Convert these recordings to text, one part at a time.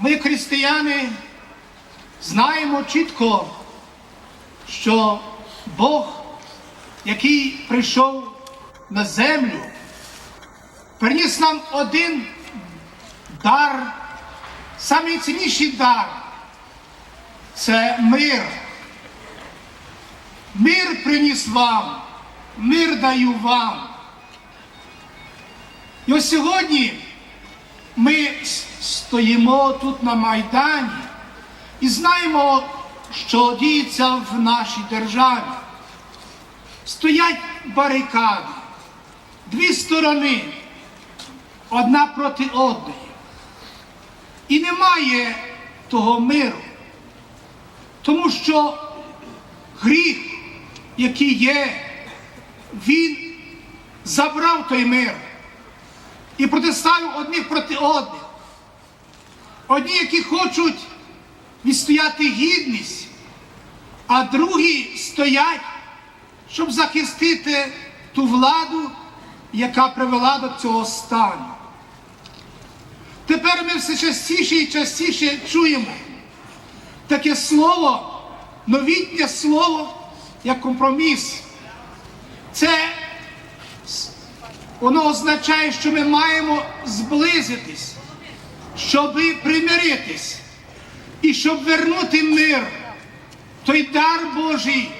Ми, християни, знаємо чітко, що Бог, який прийшов на землю, приніс нам один дар, найцінніший дар це мир. Мир приніс вам, мир даю вам. І ось сьогодні ми стоїмо тут на Майдані і знаємо, що діється в нашій державі. Стоять барикади, дві сторони, одна проти одної. І немає того миру, тому що гріх, який є, він забрав той мир і протиставив одних проти одних. Одні, які хочуть відстояти гідність, а другі стоять, щоб захистити ту владу, яка привела до цього стану. Тепер ми все частіше і частіше чуємо таке слово, новітнє слово, як компроміс. Це воно означає, що ми маємо зблизитись, щоб примиритись і щоб вернути мир, той дар Божий,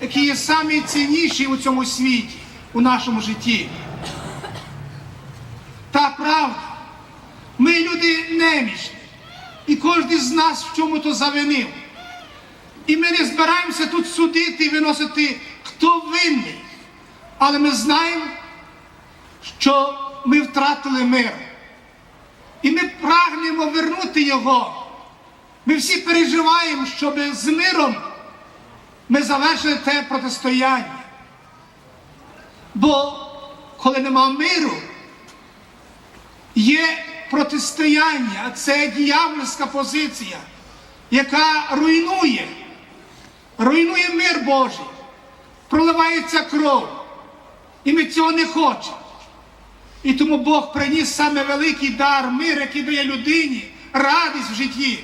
який є найцінніший у цьому світі, у нашому житті. Та правда, ми люди немічні, і кожен з нас в чому-то завинив. І ми не збираємося тут судити і виносити, хто винний. Але ми знаємо, що ми втратили мир. І ми прагнемо вернути його. Ми всі переживаємо, щоб з миром ми завершили те протистояння. Бо коли нема миру, є протистояння, це діявольська позиція, яка руйнує, руйнує мир Божий, проливається кров. І ми цього не хочемо. І тому Бог приніс саме великий дар, мир, який дає людині, радість в житті.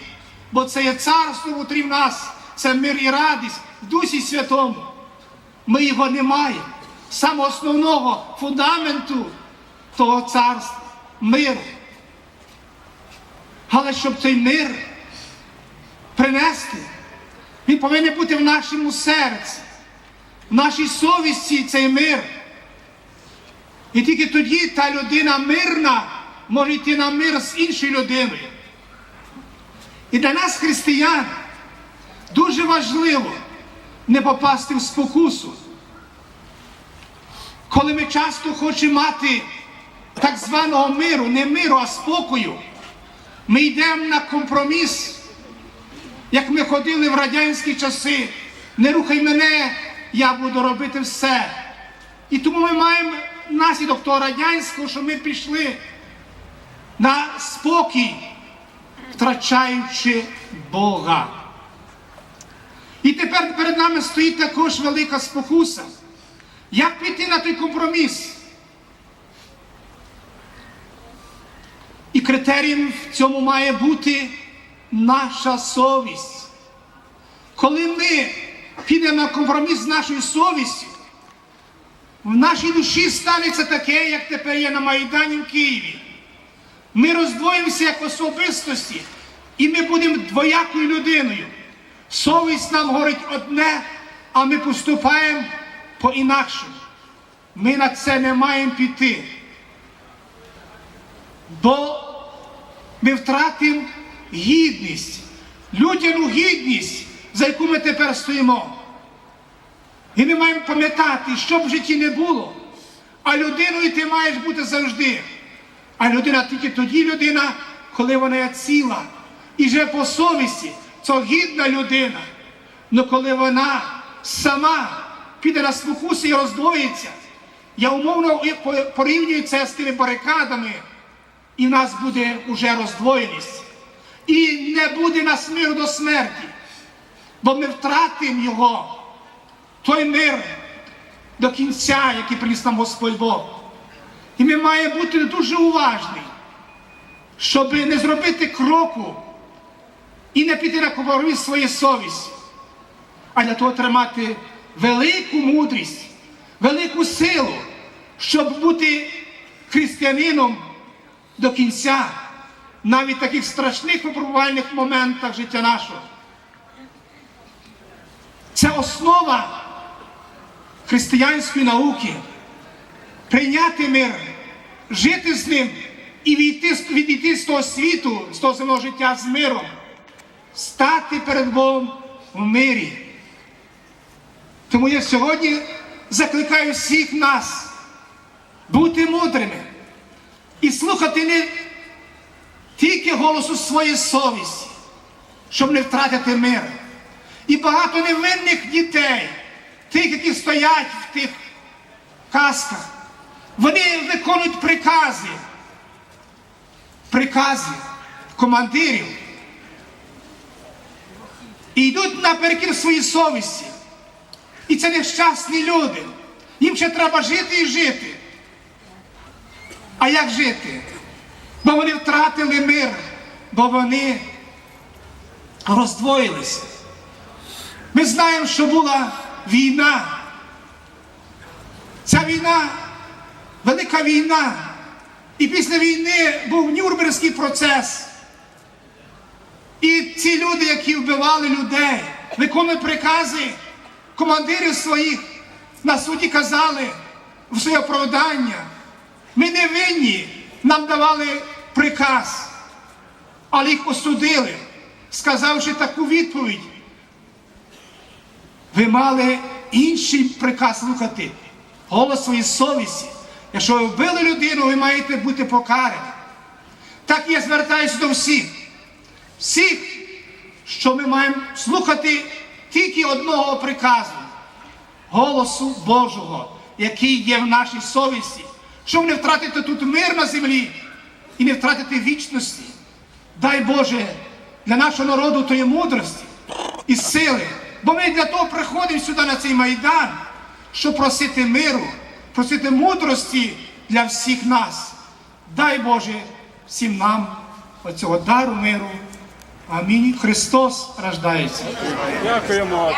Бо це є царство внутрі в нас, це мир і радість в Дусі Святому. Ми його не маємо. Саме основного фундаменту того царства миру. Але щоб цей мир принести, він повинен бути в нашому серці, в нашій совісті цей мир. І тільки тоді та людина мирна може йти на мир з іншою людиною. І для нас, християн, дуже важливо не попасти в спокусу. Коли ми часто хочемо мати так званого миру, не миру, а спокою, ми йдемо на компроміс, як ми ходили в радянські часи. Не рухай мене, я буду робити все. І тому ми маємо наслідок того радянського, що ми пішли на спокій, втрачаючи Бога. І тепер перед нами стоїть також велика спокуса. Як піти на той компроміс? І критерієм в цьому має бути наша совість. Коли ми підемо на компроміс з нашою совістю, в нашій душі станеться таке, як тепер є на Майдані в Києві. Ми роздвоїмося як особистості, і ми будемо двоякою людиною. Совість нам говорить одне, а ми поступаємо по-інакшому. Ми на це не маємо піти. Бо ми втратимо гідність, людяну гідність, за яку ми тепер стоїмо. І ми маємо пам'ятати, що б в житті не було. А людиною ти маєш бути завжди. А людина тільки тоді людина, коли вона є ціла. І вже по совісті, це гідна людина. Но коли вона сама піде на спокусу і роздвоїться, я умовно порівнюю це з тими барикадами, і в нас буде уже роздвоєність. І не буде нас миру до смерті, бо ми втратимо його той мир до кінця, який приніс нам Господь Бог. І ми маємо бути дуже уважні, щоб не зробити кроку і не піти на компроміс зі своєю совістю, а для того тримати велику мудрість, велику силу, щоб бути християнином до кінця, навіть в таких страшних випробувальних моментах життя нашого. Це основа християнської науки. Прийняти мир, жити з ним і відійти, з- відійти з того світу, з того земного життя з миром, стати перед Богом в мирі. Тому я сьогодні закликаю всіх нас бути мудрими і слухати не тільки голосу своєї совісті, щоб не втратити мир. І багато невинних дітей, тих, які стоять в тих казках, вони виконують прикази, прикази командирів і йдуть наперекір своїй совісті. І це нещасні люди. Їм ще треба жити і жити. А як жити? Бо вони втратили мир, бо вони роздвоїлися. Ми знаємо, що була війна. Ця війна, велика війна. І після війни був Нюрнберзький процес. І ці люди, які вбивали людей, виконують прикази командирів своїх на суді казали в своє оправдання. Ми не винні, нам давали приказ, але їх осудили, сказавши таку відповідь. Ви мали інший приказ слухати, голос своєї совісті. Якщо ви вбили людину, ви маєте бути покарані. Так я звертаюся до всіх. Всіх, що ми маємо слухати тільки одного приказу голосу Божого, який є в нашій совісті, щоб не втратити тут мир на землі і не втратити вічності. Дай Боже для нашого народу тої мудрості і сили. Бо ми для того приходимо сюди на цей майдан, щоб просити миру, просити мудрості для всіх нас. Дай Боже всім нам оцього дару миру. Амінь. Христос рождається. Дякуємо.